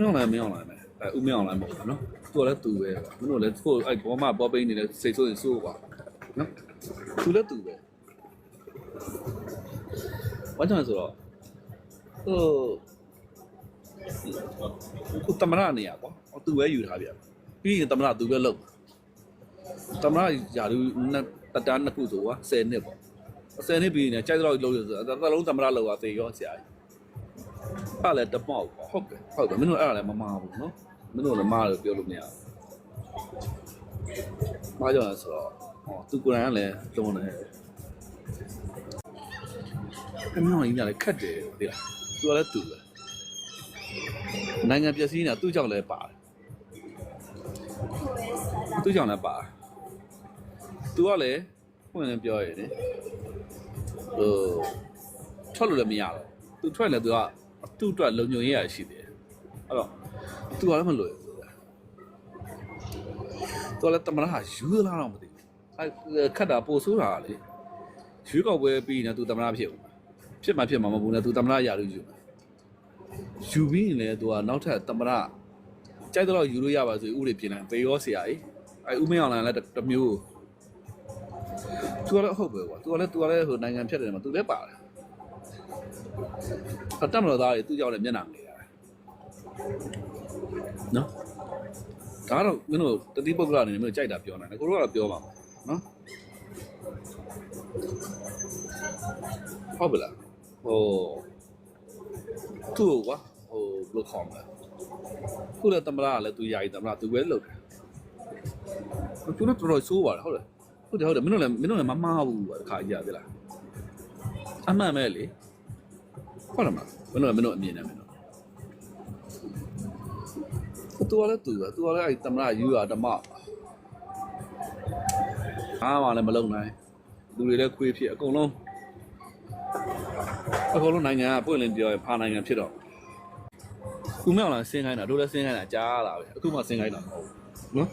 မင်းအောင်လိုက်မင်းအောင်လိုက်မယ်အဲဦးမင်းအောင်လိုက်မဟုတ်ဘူးနော်သူကလည်းသူပဲမင်းတို့လည်းကိုအဲ့ဘောမပေါ်ပိန်းနေတဲ့စိတ်ဆိုးရင်စိုးပါနော်သူလည်းသူပဲဘာကြောင့်လဲဆိုတော့ဟိုကိုတမရနေရကွာသူပဲယူထားပြန်ပြီးရင်တမရသူပဲလုပ်တမရယာလူတတန်းနှစ်ခုဆိုကွာ10နှစ်ပေါ့10နှစ်ပြီးရင်ကြိုက်တော့လုပ်ရဆိုတော့တလုံးတမရလောက်ပါသေရောဆရာကြီး အဲ့လည်းတမောက်ပေါ့ဟုတ်တယ်ဟုတ်တယ်မင်းတို့အဲ့ဒါလည်းမမာဘူးနော်မင်းတို့လည်းမာလို့ပြောလို့မရဘူးမာကြောင့်လဲဆိုတော့ဟောသူကိုယ်တိုင်ကလည်းလုံးတယ်အမေကြီးကလည်းခတ်တယ်ဒီလားသူကလည်းသူပဲနိုင်ငံပျက်စီးနေတာသူ့ကြောင့်လည်းပါတယ်သူ့ကြောင့်လည်းပါတယ်သူကလည်းဖွင့်လည်းပြောရတယ်ဟိုထွက်လို့လည်းမရတော့သူထွက်လည်းသူက သူ့အတွက်လုံခြုံရေးရရှိတယ်အဲ့တော့သူကလည်းမလွယ်ဘူးသူကလည်းတမရဟာယူလာတော့မသိဘူးအဲ့ခတ်တာပို့ဆိုးတာလေရွေးကောက်ပွဲပြီးနေသူတမရဖြစ်ဦးဖြစ်မှဖြစ်မှာမဟုတ်ဘူးနဲ့သူတမရရလို့ယူယူပြီးရင်လည်းသူကနောက်ထပ်တမရကြိုက်တော့ယူလို့ရပါဆိုဥတွေပြင်လိုက်ပေရောဆရာကြီးအဲ့ဥမင်းအောင်လည်းတစ်မျိုးသူကလည်းဟုတ်ပဲကွာသူကလည်းသူကလည်းဟိုနိုင်ငံဖြတ်တယ်မှာသူလည်းပါတယ်အ တက်မတော်သားတွေသူ့ကြောင့်လည်းမျက်နှာငယ်ရတယ်နော်ဒါတော့မင်းတို့တတိပုဂ္ဂလအနေနဲ့မင်းတို့ကြိုက်တာပြောနိုင်တယ်ကိုတို့ကတော့ပြောပါမယ်နော်ဟုတ်ပါလားဟိုသူ့ကွာဟိုဘယ်လိုခေါ်မလဲခုလည်းတမလားလည်းသူယာယီတမလားသူပဲလုပ်တယ်သူတော့တော်တော်ဆိုးပါတယ်ဟုတ်တယ်ဟုတ်တယ်ဟုတ်တယ်မင်းတို့လည်းမင်းတို့လည်းမမှားဘူးကွာတခါကြီးရသေးလားအမှန်ပဲလေ ဟုတ်တယ်မလားမင်းတို့ကမင်းတို့အမြင်နဲ့မင်းတို့သူကလည်းသူပဲသူကလည်းအဲ့တမရယူရဓမ္မအားမလည်းမလုံနိုင်လူတွေလည်းခွေးဖြစ်အကုန်လုံးအကုန်လုံးနိုင်ငံကပွင့်လင်းပြောရင်ဖာနိုင်ငံဖြစ်တော့ခုမြောက်လာဆင်းခိုင်းတာတို့လည်းဆင်းခိုင်းတာကြားလာပဲအခုမှဆင်းခိုင်းတာမဟုတ်ဘူးနော်